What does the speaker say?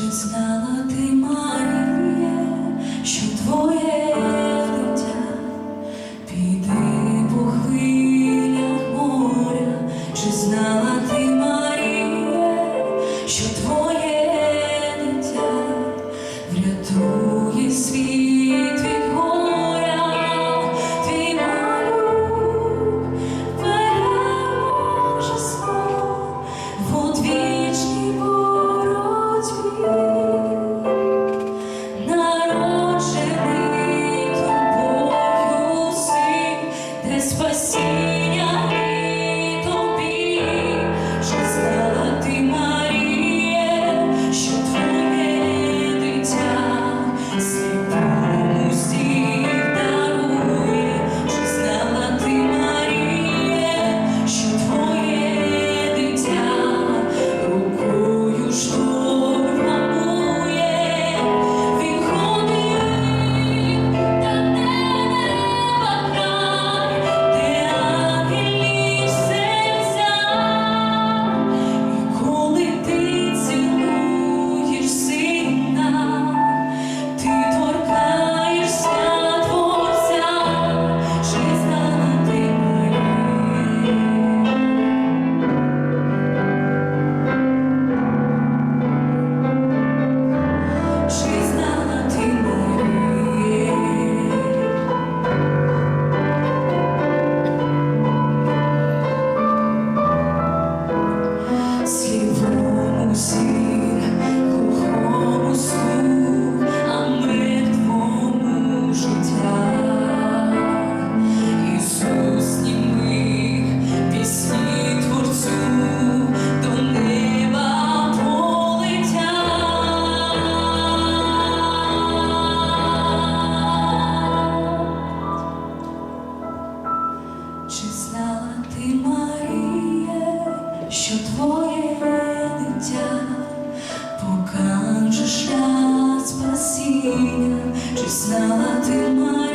Just що твоє дитя покаже шлях спасіння, чи знала ти маєш.